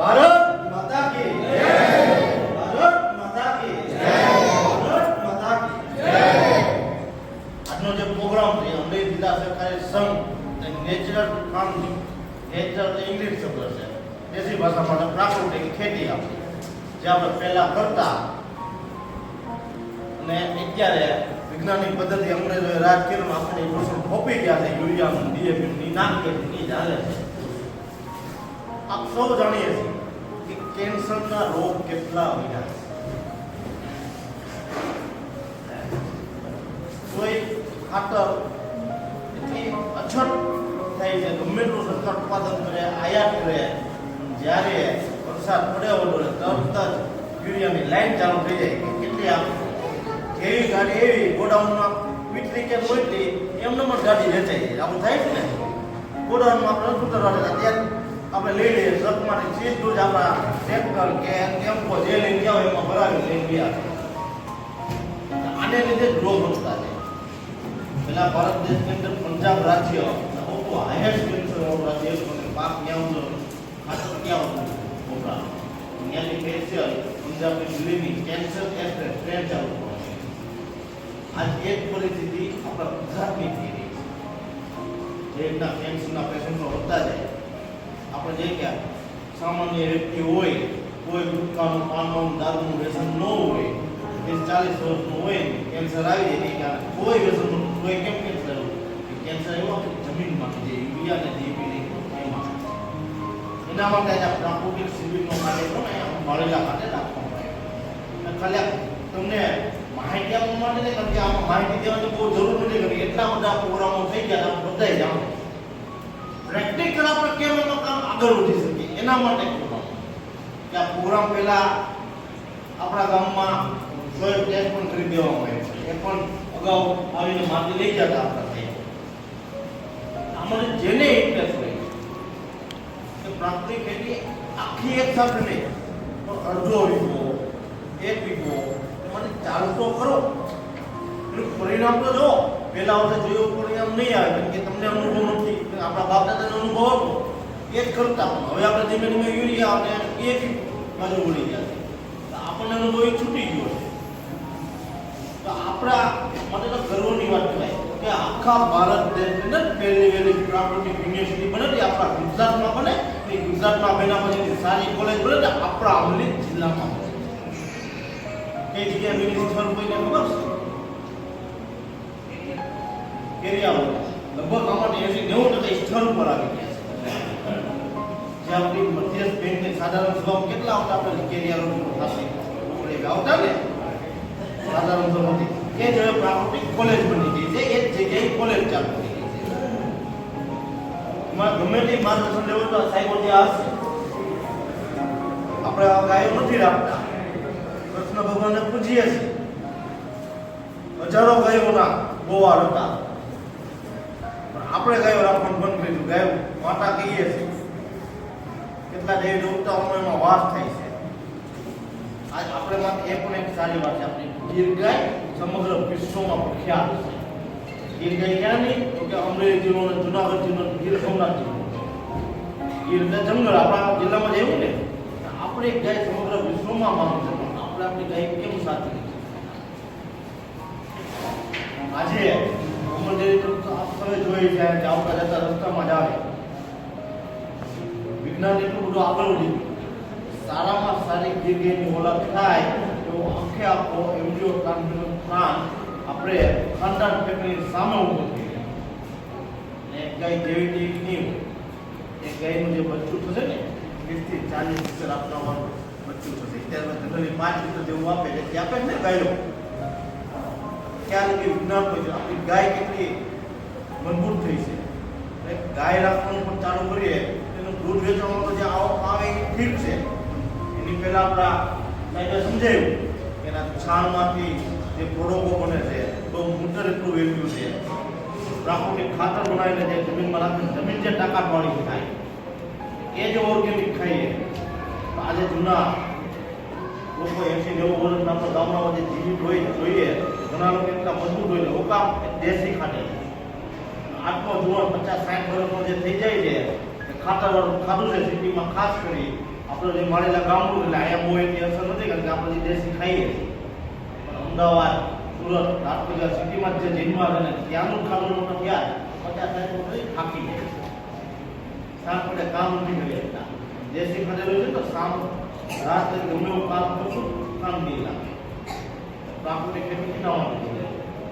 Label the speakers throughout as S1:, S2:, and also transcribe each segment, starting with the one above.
S1: ભારત માતા કી જય. ભારત માતા કી જય. ભારત માતા કી જય. આજનો જે પ્રોગ્રામ છે અમરેલી જિલ્લા સહકારી સંઘ નેચરલ ફાર્મિંગ, નેચરલ ઇંગ્લિશ શબ્દ છે. દેશી ભાષામાં પ્રાકૃતિક ખેતી આપણી જે આપણે પહેલા કરતા અને અત્યારે વૈજ્ઞાનિક પદ્ધતિ અંગ્રેજોએ રાજ કર્યું, આપણે એ વસ્તુ ખોપી ગયા છે, યુરિયાનું ડીએપી નાખીએ એ ચાલે છે. આપ સૌ જાણીએ છીએ કે કેન્સરના રોગ કેટલા વિના કોઈ ખાતર એટલી અછત થાય છે, ગમે એટલું સરકાર ઉત્પાદન કરે, આયાત કરે, જ્યારે વરસાદ પડ્યો હોય તરત જ યુરિયાની લાઈન ચાલુ થઈ જાય કેટલી આપ એવી ગાડી એવી, ગોડાઉનમાં વીટલી કે મોટલી એમને પણ ગાડી વેચાઈ જાય. આવું થાય છે ને? ગોડાઉનમાં આપણે નથી ઉતરવા ત્યાં આપણે લઈ લઈએ. ટ્રકમાંથી સીધું જ આપણા ટ્રેક્ટર કે ટેમ્પો જે લઈને ગયા હોય એમાં ભરાવી લઈને ગયા. આને લીધે જ રોગ વધતા છે પેલા ભારત દેશની અંદર પંજાબ રાજ્ય મોટું હાઈએસ્ટ કેન્સર વાળું રાજ્ય છે. અને પાક ત્યાં હતો ખાતર ત્યાં હતું મોટા ત્યાંની સ્પેશિયલ પંજાબની દિલ્હીની કેન્સર એક્સપ્રેસ ટ્રેન ચાલુ થવાની. આજ એ જ પરિસ્થિતિ આપણા ગુજરાતની થઈ રહી છે. જે રીતના કેન્સરના પેશન્ટો વધતા જાય. આપણે જે કે સામાન્ય વ્યક્તિ હોય, કોઈ ગુટકાનું પાનનું દારૂનું વ્યસન ન હોય ત્રીસ ચાલીસ વર્ષનું હોય કેન્સર આવી જાય કે કોઈ વ્યસનનું કોઈ કેમ કેન્સર કેન્સર એવો કે જમીનમાં જે યુરિયા ને ડીપી એમાં. એના માટે આજે પ્રાકૃતિક શિબિરનો કાર્યક્રમ અહીંયા મળેલા માટે રાખવામાં ખાલી તમને માહિતી આપવા માટે નહીં આમાં માહિતી દેવાની બહુ જરૂર નથી એટલા બધા પ્રોગ્રામો થઈ ગયા બધા જાણો. પ્રેક્ટિકલ આપણે કેમ એનો કામ આગળ વધી શકીએ. એના માટે કે આ પ્રોગ્રામ પહેલા આપણા ગામમાં સોઇલ ટેસ્ટ પણ કરી દેવામાં આવે છે. એ પણ અગાઉ આવીને માહિતી લઈ ગયા હતા આપણા. આમાં જેને ઇન્ટરેસ્ટ હોય કે પ્રાકૃતિક ખેતી આખી એક સાથે નહીં, પણ અડધો વીઘો, એક વીઘો મને ચાલુ તો ખરો એનું પરિણામ તો જો પહેલા વર્ષે જોયું પરિણામ નહીં આવે કે તમને અનુભવ નથી આપણા બાપ દાદાનો અનુભવ હતો. એ જ કરતા હવે આપણે ધીમે ધીમે યુરિયા એ જ બાજુ વળી ગયા આપણને અનુભવ એ છૂટી ગયો છે. તો આપણા માટે તો ગર્વની વાત કહેવાય કે આખા ભારત દેશની પહેલી વહેલી પ્રાકૃતિક યુનિવર્સિટી બને આપણા ગુજરાતમાં બને એ ગુજરાતમાં બન્યા પછી સારી કોલેજ બને આપણા અમરેલી જિલ્લામાં બને કઈ જગ્યાએ મિનિસ્ટર કોઈને ખબર છે કેરિયાઓ લગભગ આમાં એસી નેવું ટકા સ્થળ ઉપર આવી ગયા છે. જે આપણી મધ્યસ્થ બેંકની સાધારણ સ્વભાવ કેટલા આવતા આપણે કેરિયા રોડ ઉપર થશે આપણે આવતા ને સાધારણ સભાથી એ જ હવે પ્રાકૃતિક કોલેજ બની ગઈ છે. એ જ જગ્યાએ કોલેજ ચાલુ થઈ ગઈ છે. એમાં ગમે તે માર્ગદર્શન લેવું તો સાહેબો ત્યાં હશે. આપણે આ ગાયો નથી રાખતા. કૃષ્ણ ભગવાનને પૂજીએ છીએ. હજારો ગાયોના ગોવાળ હતા. આપણે ગાયો રાખવાનું બંધ કરી દીધું. ગાયો માતા કહીએ છીએ કેટલા દેવી દેવતાઓનો એમાં વાસ થાય છે. આજ આપણે માટે એ પણ એક સારી વાત છે આપણી. ગીર સમગ્ર વિશ્વમાં પ્રખ્યાત છે. ગીર ક્યાં નહીં તો કે અમરેલી જિલ્લો અને જુનાગઢ જિલ્લો ગીર સોમનાથ જિલ્લો ગીર જંગલ. આપણા જિલ્લામાં જેવું ને? આપણે ગાય સમગ્ર વિશ્વમાં માંગ છે. પણ આપણે આપણી ગાય કેમ સાચવી આજે અમરેલી તો આપ સૌએ જોઈ છે જતા રસ્તામાં જ આવે. વિજ્ઞાન એટલું બધું આગળ વધી સારામાં સારી જગ્યાની ઓળખ થાય એવો આખે આખો એમડીઓ પ્લાન્ટનું પ્લાન આપણે ઊભો થઈ ગયો જેવી એક ગાયનું જે બચ્ચું થશે ને વીસથી ચાલીસ લીટર થશે. ત્યારબાદ જનરલી પાંચ લીટર જેવું આપે ત્યાં આપે ને ગાયો. ક્યારે કે વિજ્ઞાન હોય છે, આપણી ગાય કેટલી મજબૂત થઈ છે. ગાય રાખવાનું પણ ચાલુ કરીએ, એનું દૂધ વેચવામાં તો જે આવક આવે એ ઠીક છે. એની પહેલા આપણા સાહેબે સમજાવ્યું કે એના છાણમાંથી જે પ્રોડક્ટો બને છે તો મૂતર એટલું વેલ્યુ છે. પ્રાકૃતિક ખાતર બનાવીને જે જમીનમાં નાખીને જમીન જે તાકાતવાળી થાય એ જે ઓર્ગેનિક ખાઈએ. આજે જૂના લોકો એસી નેવું વર્ષના આપણા ગામડામાં જે જીવિત હોય જોઈએ ઘણા લોકો મજબૂત હોય ને દેશી ખાતે. આત્મા જુવાન પચાસ સાઠ વર્ષનો જે થઈ જાય છે ખાતર વાળું ખાધું છે સિટીમાં, ખાસ કરી આપણે જે મળેલા ગામડું એટલે અહીંયા બહુ એની અસર નથી કારણ કે આપણે જે દેશી ખાઈએ છીએ. અમદાવાદ, સુરત રાજકોટ સિટીમાં જે જન્મા છે ત્યાંનું ખાધું મોટો થયા પચાસ સાઠ વર્ષ થાકી જાય સાત માટે કામ નથી કરી દેશી ખાધેલું છે તો સામ રાત ગમે હું કામ કરશું કામ નહીં લાગે તો આપણે ખેતી કિનાવાનું છે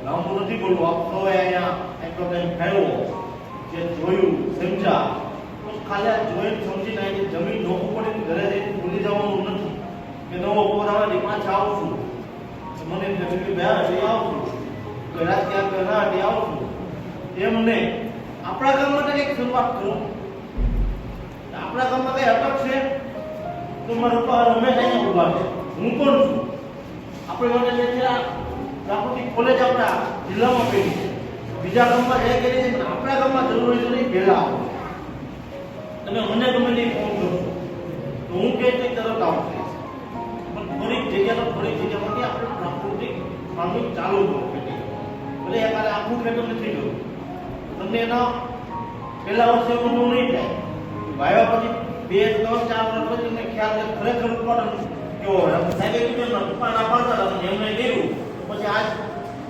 S1: લાંબુ નથી બોલવું આપ સૌએ અહીંયા એટલો ટાઈમ ખાયો જે જોયું સમજા તો ખાલી આ જોઈને સમજીને આવી જમીન નોખું પડે ઘરે જઈને ભૂલી જવાનું નથી. કે નવો ની પાછા આવશું મને જમીન બે હજી આવશું તો રાજકીય કે ના હજી છું. એમ નહીં. આપણા ગામમાં તો કંઈક શરૂઆત કરો. આપણા ગામમાં કઈ અટક છે? તો મારા પપ્પા રમેશ અહીંયા ઊભા છે. હું કોણ છું? માટે જે છે, પ્રાકૃતિક કોલેજ જિલ્લામાં પેલી છે. બીજા ગામમાં જે કરી છે પણ આપણા ગામમાં જરૂરી છે નહીં પહેલા આવો. તમે મને ગમે તે ફોન કરો. તો હું કે તે તરત આવશે પણ થોડીક જગ્યા તો થોડીક જગ્યામાંથી આપણે પ્રાકૃતિક ફાર્મિંગ ચાલુ કરો ભલે અમારે આખું ખેતર નથી જોયું. તમને એના પહેલા વર્ષે અનુભવ નહીં થાય. વાયવા પછી બે, ત્રણ, ચાર વર્ષ પછી તમને ખ્યાલ ખરેખર ઉત્પાદન હોય સાહેબે કીધું ને ઉત્પાદન આપતા હતા એમણે કર્યું. પછી આજ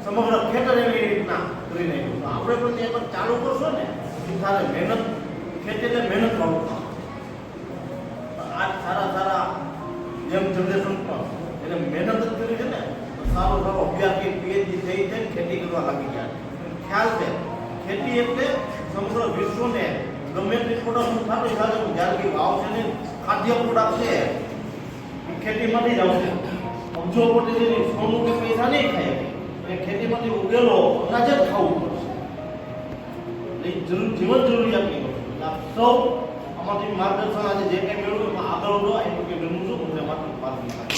S1: સમગ્ર ખેતર એવી રીતના કરી નાખ્યું. તો આપણે પણ એ પણ ચાલુ કરશો ને સારે મહેનત, ખેતીને મહેનત વાળું આ તો સારા સારા જેમ જનરેશન પણ એને મહેનત જ કરી છે ને, તો સારો સારો અભ્યાસ પીએચડી થઈ થઈ ખેતી કરવા લાગી ગયા. ખ્યાલ છે. ખેતી એટલે સમગ્ર વિશ્વને ગમે તે પ્રોડક્ટ સારું છે જ્યારે કે ભાવ છે ને, ખાદ્ય પ્રોડક્ટ છે. ખેતીમાંથી જ આવશે. ઉપજોપટીની સોનું કે પૈસા નહીં ખાય એ ખેતીમાંથી ઉગેલો અનાજ જ ખાવું પડશે. એટલે જીવન જરૂરિયાત આપણી વસ્તુ સૌ આમાંથી માર્ગદર્શન આજે જે કંઈ મેળવ્યું આગળ વધો એ કે મેળવું છું હું માત્ર માર્ગ